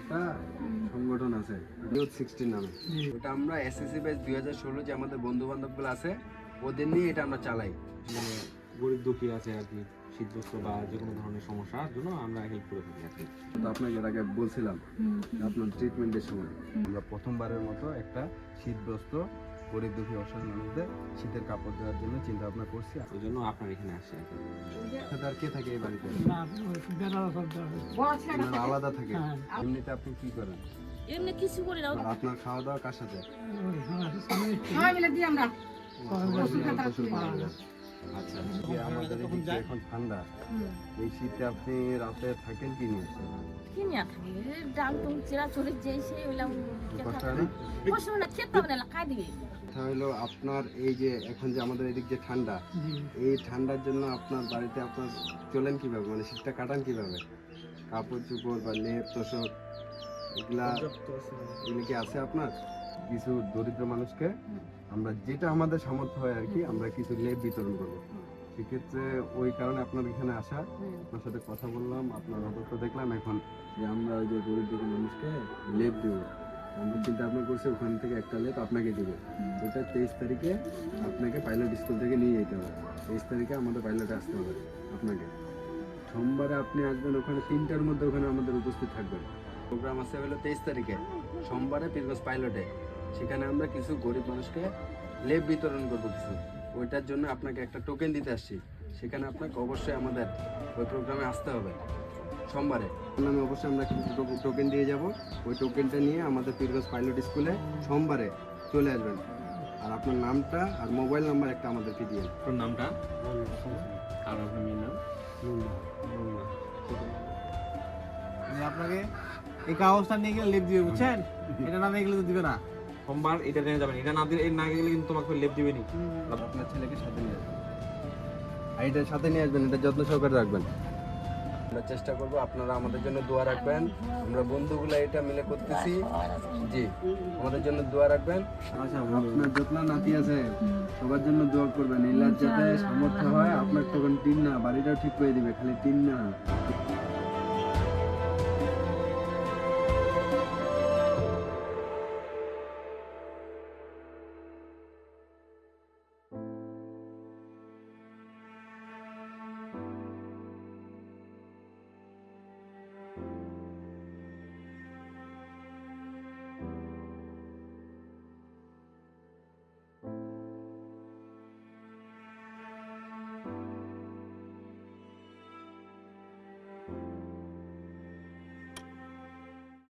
একটা সংগঠন আছে ইউথ সিক্সটিন নামে। ওটা আমরা এসএসসি ব্যাচ দুই হাজার ষোলো যে আমাদের বন্ধু বান্ধবগুলো আছে ওদের নিয়ে এটা আমরা চালাই। মানে গরিব দুঃখী আছে আর কি শীতবস্ত্র বা যে কোনো ধরনের সমস্যার জন্য আমরা হেল্প করে থাকি আর কি। তো আপনাকে এর আগে বলছিলাম আপনার ট্রিটমেন্টের সময়। আমরা প্রথমবারের মতো একটা শীতগ্রস্ত গরিব দুঃখী অসহায় মানুষদের শীতের কাপড় দেওয়ার জন্য চিন্তা ভাবনা করছি। ওই জন্য আপনার এখানে আসছে আর আর কে থাকে এই বাড়িতে? আলাদা থাকে? হ্যাঁ। এমনিতে আপনি কি করেন? এমনি কিছু করি না। আপনার খাওয়া দাওয়া কার সাথে? সবাই মিলে দিই আমরা আচ্ছা। আমাদের এদিকে এখন ঠান্ডা। এই শীতে আপনি রাতে থাকেন কি নিয়ে? কি নিয়ে থাকি? ডাল টুং চিরা চুরি যে সেই ওইলাম কষ্ট না খেতে হবে না খাই দিবি। কথা হলো আপনার এই যে এখন যে আমাদের এদিক যে ঠান্ডা এই ঠান্ডার জন্য আপনার বাড়িতে আপনার চলেন কীভাবে? মানে শীতটা কাটান কীভাবে? কাপড় চোপড় বা লেপ তোষক এগুলা এগুলো কি আছে আপনার? কিছু দরিদ্র মানুষকে আমরা যেটা আমাদের সামর্থ্য হয় আর কি আমরা কিছু লেপ বিতরণ করব। সেক্ষেত্রে ওই কারণে আপনার এখানে আসা আপনার সাথে কথা বললাম আপনার অবস্থা দেখলাম এখন যে আমরা ওই যে গরিব দুঃখী মানুষকে লেপ দেবো। আমরা চিন্তা ভাবনা করছি ওখান থেকে একটা লেপ আপনাকে দেবো। ওটা তেইশ তারিখে আপনাকে পাইলট স্কুল থেকে নিয়ে যেতে হবে। তেইশ তারিখে আমাদের পাইলটে আসতে হবে আপনাকে। সোমবারে আপনি আসবেন ওখানে তিনটার মধ্যে ওখানে আমাদের উপস্থিত থাকবেন। প্রোগ্রাম আছে হলো তেইশ তারিখে। সোমবারে পীরগঞ্জ পাইলটে সেখানে আমরা কিছু গরিব মানুষকে লেপ বিতরণ করব কিছু। ওইটার জন্য আপনাকে একটা টোকেন দিতে আসছি। সেখানে আপনাকে অবশ্যই আমাদের ওই প্রোগ্রামে আসতে হবে। সোমবারে। নামে অবশ্যই আমরা কিছু টোকেন দিয়ে যাব। ওই টোকেনটা নিয়ে আমাদের পীরগঞ্জ পাইলট স্কুলে সোমবারে চলে আসবেন। আর আপনার নামটা আর মোবাইল নাম্বার একটা আমাদেরকে দিয়ে আপনার নামটা? আর আপনার মেয়ের নাম? আপনাকে এই কাগজটা নিয়ে গেলে লেপ দিবে বুঝছেন? এটা না নিয়ে গেলে তো দিবে না। সোমবার এটা নিয়ে যাবেন এটা না দিলে না গেলে কিন্তু তোমাকে লেপ দিবেনি। আপনার ছেলেকে সাথে নিয়ে আসবেন আর এটা সাথে নিয়ে আসবেন এটা যত্ন সহকারে রাখবেন। আমরা চেষ্টা করব আপনারা আমাদের জন্য দোয়া রাখবেন। আমরা বন্ধুগুলো এটা মিলে করতেছি। জি আমাদের জন্য দোয়া রাখবেন। আচ্ছা আপনার যত্ন নাতি আছে সবার জন্য দোয়া করবেন। ইল্লার যাতে সামর্থ্য হয় আপনার তখন টিন না বাড়িটাও ঠিক করে দিবে খালি টিন না।